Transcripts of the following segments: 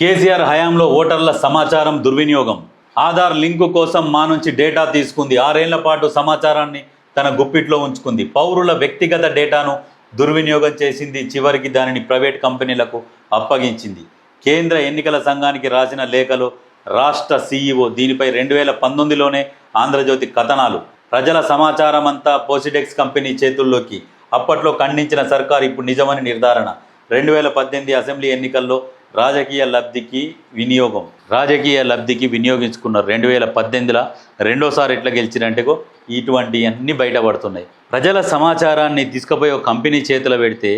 కేసీఆర్ హయాంలో ఓటర్ల సమాచారం దుర్వినియోగం. ఆధార్ లింకు కోసం మా నుంచి డేటా తీసుకుంది. ఆరేళ్ళ పాటు సమాచారాన్ని తన గుప్పిట్లో ఉంచుకుంది. పౌరుల వ్యక్తిగత డేటాను దుర్వినియోగం చేసింది. చివరికి దానిని ప్రైవేట్ కంపెనీలకు అప్పగించింది. కేంద్ర ఎన్నికల సంఘానికి రాసిన లేఖలో రాష్ట్ర సీఈఓ దీనిపై రెండు వేల పంతొమ్మిదిలోనే ఆంధ్రజ్యోతి కథనాలు. ప్రజల సమాచారం అంతా పోసిడెక్స్ కంపెనీ చేతుల్లోకి. అప్పట్లో ఖండించిన సర్కార్ ఇప్పుడు నిజమని నిర్ధారణ. రెండు వేల పద్దెనిమిది అసెంబ్లీ ఎన్నికల్లో రాజకీయ లబ్ధికి వినియోగం. రాజకీయ లబ్ధికి వినియోగించుకున్నారు రెండు వేల పద్దెనిమిదిలో రెండోసారి ఎట్లా గెలిచినంటేగో ఇటువంటి అన్నీ బయటపడుతున్నాయి. ప్రజల సమాచారాన్ని తీసుకుపోయి ఒక కంపెనీ చేతిలో పెడితే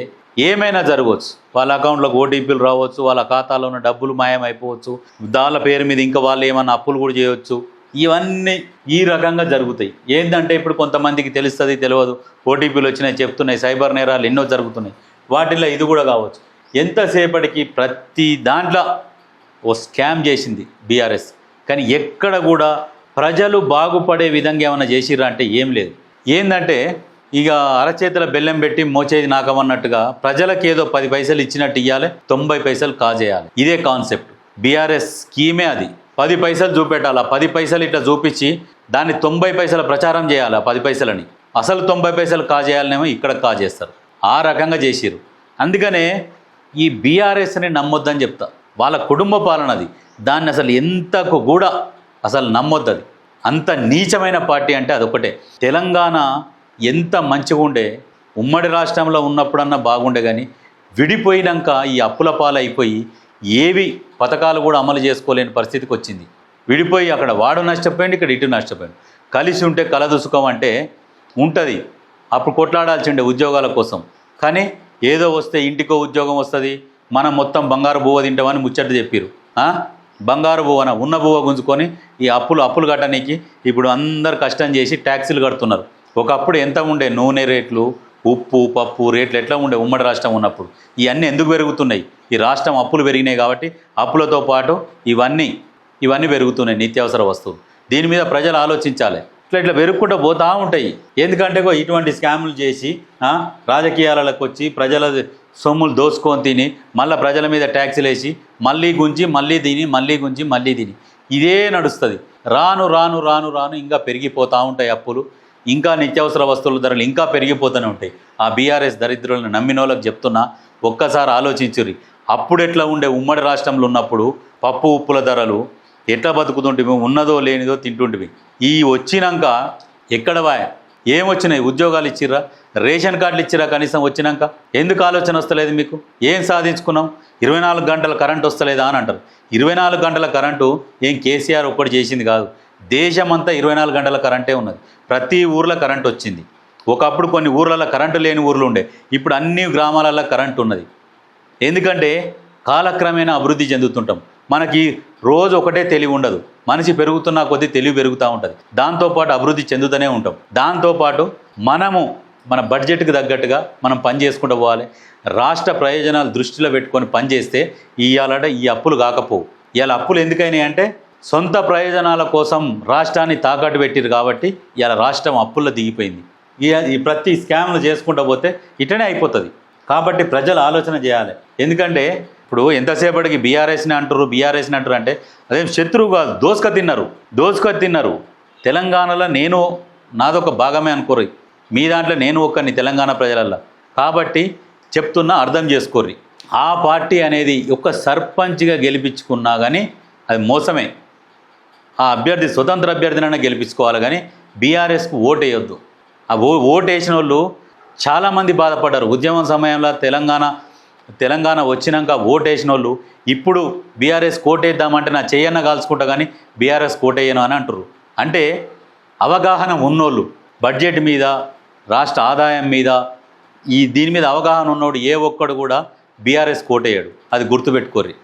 ఏమైనా జరగవచ్చు. వాళ్ళ అకౌంట్లోకి ఓటీపీలు రావచ్చు వాళ్ళ ఖాతాలో ఉన్న డబ్బులు మాయమైపోవచ్చు దాళ్ళ పేరు మీద ఇంకా వాళ్ళు ఏమన్నా అప్పులు కూడా చేయవచ్చు ఇవన్నీ ఈ రకంగా జరుగుతాయి. ఏంటంటే ఇప్పుడు కొంతమందికి తెలుస్తుంది తెలియదు. ఓటీపీలు వచ్చినాయి చెప్తున్నాయి సైబర్ నేరాలు ఎన్నో జరుగుతున్నాయి. వాటిల్లో ఇది కూడా కావచ్చు. ఎంతసేపటికి ప్రతి దాంట్లో ఓ స్కామ్ చేసింది బీఆర్ఎస్. కానీ ఎక్కడ కూడా ప్రజలు బాగుపడే విధంగా ఏమైనా చేసిరా అంటే ఏం లేదు. ఏంటంటే ఇక అరచేతుల బెల్లం పెట్టి మోచేది నాకమన్నట్టుగా ప్రజలకు ఏదో పది పైసలు ఇచ్చినట్టు ఇవ్వాలి తొంభై పైసలు కాజేయాలి. ఇదే కాన్సెప్ట్. బీఆర్ఎస్ స్కీమే అది. పది పైసలు చూపెట్టాలి. ఆ పది పైసలు ఇట్లా చూపించి దాన్ని తొంభై పైసల ప్రచారం చేయాలి ఆ పది పైసలని. అసలు తొంభై పైసలు కాజేయాలనేమో ఇక్కడ కాజేస్తారు. ఆ రకంగా చేసిరు అందుకనే ఈ బీఆర్ఎస్ని నమ్మొద్దని చెప్తా. వాళ్ళ కుటుంబ పాలన అది. దాన్ని అసలు ఎంతకు కూడా అసలు నమ్మొద్దు అది. అంత నీచమైన పార్టీ అంటే అదొకటే తెలంగాణ ఎంత మంచిగా ఉండే ఉమ్మడి రాష్ట్రంలో ఉన్నప్పుడన్నా బాగుండే కానీ విడిపోయినాక ఈ అప్పుల పాలైపోయి ఏవి పథకాలు కూడా అమలు చేసుకోలేని పరిస్థితికి వచ్చింది. విడిపోయి అక్కడ వాడు నష్టపోయింది ఇక్కడ ఇటు నష్టపోయింది కలిసి ఉంటే కలదుసుకం అంటే ఉంటుంది. అప్పుడు కొట్లాడాల్సి ఉండే ఉద్యోగాల కోసం. కానీ ఏదో వస్తే ఇంటికో ఉద్యోగం వస్తుంది మనం మొత్తం బంగారు బువ్వ తింటామని ముచ్చట చెప్పారు బంగారు బువ్వన ఉన్న బువ్వ గుంజుకొని ఈ అప్పులు అప్పులు కట్టడానికి ఇప్పుడు అందరు కష్టం చేసి ట్యాక్సీలు కడుతున్నారు. ఒకప్పుడు ఎంత ఉండే నూనె రేట్లు ఉప్పు పప్పు రేట్లు ఎట్లా ఉండే ఉమ్మడి రాష్ట్రం ఉన్నప్పుడు? ఇవన్నీ ఎందుకు పెరుగుతున్నాయి? ఈ రాష్ట్రం అప్పులు పెరిగినాయి కాబట్టి అప్పులతో పాటు ఇవన్నీ ఇవన్నీ పెరుగుతున్నాయి నిత్యావసర వస్తువులు. దీని మీద ప్రజలు ఆలోచించాలి. ఇట్లా ఇట్లా పెరుగుకుంటూ పోతూ ఉంటాయి. ఎందుకంటే గో ఇటువంటి స్కాములు చేసి రాజకీయాలకు వచ్చి ప్రజల సొమ్ములు దోసుకొని తిని మళ్ళీ ప్రజల మీద ట్యాక్సులు వేసి మళ్ళీ గుంజి మళ్ళీ తిని మళ్ళీ గుంజి మళ్ళీ తిని. ఇదే నడుస్తుంది. రాను రాను రాను రాను ఇంకా పెరిగిపోతూ ఉంటాయి అప్పులు. ఇంకా నిత్యావసర వస్తువుల ధరలు ఇంకా పెరిగిపోతూనే ఉంటాయి. ఆ బీఆర్ఎస్ దరిద్రులను నమ్మిన వాళ్ళకి చెప్తున్నా ఒక్కసారి ఆలోచించుర్రి. అప్పుడు ఎట్లా ఉండే ఉమ్మడి రాష్ట్రంలో ఉన్నప్పుడు పప్పు ఉప్పుల ధరలు ఎట్లా బతుకుతుంటివి ఉన్నదో లేనిదో తింటుంటివి ఈ వచ్చినాక ఎక్కడ వాయ్? ఏం ఉద్యోగాలు ఇచ్చిర్రా? రేషన్ కార్డులు ఇచ్చిరా కనీసం వచ్చినాక? ఎందుకు ఆలోచన వస్తలేదు మీకు? ఏం సాధించుకున్నాం? ఇరవై నాలుగు గంటల కరెంట్ వస్తలేదా అని అంటారు. ఇరవై నాలుగు గంటల కరెంటు ఏం కేసీఆర్ ఒక్కటి చేసింది కాదు. దేశమంతా ఇరవై నాలుగు గంటల కరెంటే ఉన్నది. ప్రతి ఊర్లో కరెంట్ వచ్చింది. ఒకప్పుడు కొన్ని ఊర్లలో కరెంటు లేని ఊర్లు ఉండే. ఇప్పుడు అన్ని గ్రామాలలో కరెంటు ఉన్నది. ఎందుకంటే కాలక్రమేణా అభివృద్ధి చెందుతుంటాం. మనకి రోజు ఒకటే తెలివి ఉండదు. మనిషి పెరుగుతున్న కొద్దీ తెలివి పెరుగుతూ ఉంటుంది. దాంతోపాటు అభివృద్ధి చెందుతూనే ఉంటాం. దాంతోపాటు మనము మన బడ్జెట్కి తగ్గట్టుగా మనం పని చేసుకుంటూ పోవాలి. రాష్ట్ర ప్రయోజనాలు దృష్టిలో పెట్టుకొని పని చేస్తే ఇవాళ ఈ అప్పులు కాకపోవు. ఇవాళ అప్పులు ఎందుకైనాయి అంటే సొంత ప్రయోజనాల కోసం రాష్ట్రాన్ని తాకట్టు పెట్టిరు కాబట్టి ఇవాళ రాష్ట్రం అప్పుల్లో దిగిపోయింది. ఈ ప్రతి స్కామ్లు చేసుకుంటూ పోతే ఇటనే అయిపోతుంది. కాబట్టి ప్రజలు ఆలోచన చేయాలి. ఎందుకంటే ఇప్పుడు ఎంతసేపటికి బీఆర్ఎస్ని అంటారు బీఆర్ఎస్ని అంటారు అంటే అదేం శత్రువు కాదు దోసుక తిన్నారు దోసుక తిన్నారు. తెలంగాణలో నేను నాదొక భాగమే అనుకోరు మీ దాంట్లో నేను ఒక్కని తెలంగాణ ప్రజలల్లో. కాబట్టి చెప్తున్నా అర్థం చేసుకోర్రి. ఆ పార్టీ అనేది ఒక సర్పంచ్గా గెలిపించుకున్నా కానీ అది మోసమే. ఆ అభ్యర్థి స్వతంత్ర అభ్యర్థినైనా గెలిపించుకోవాలి కానీ బీఆర్ఎస్కు ఓటు వేయొద్దు ఆ ఓ ఓటు వేసిన వాళ్ళు చాలామంది బాధపడ్డారు. ఉద్యమం సమయంలో తెలంగాణ తెలంగాణ వచ్చినాక ఓటు వేసిన వాళ్ళు ఇప్పుడు బీఆర్ఎస్ కోటేద్దామంటే నా చేయన్న కాల్చుకుంటా కానీ బీఆర్ఎస్ కోటేయను అని అంటారు అంటే అవగాహన ఉన్నోళ్ళు బడ్జెట్ మీద రాష్ట్ర ఆదాయం మీద ఈ దీని మీద అవగాహన ఉన్నోడు ఏ ఒక్కడు కూడా బీఆర్ఎస్ కోటేయడు. అది గుర్తుపెట్టుకోర్రి.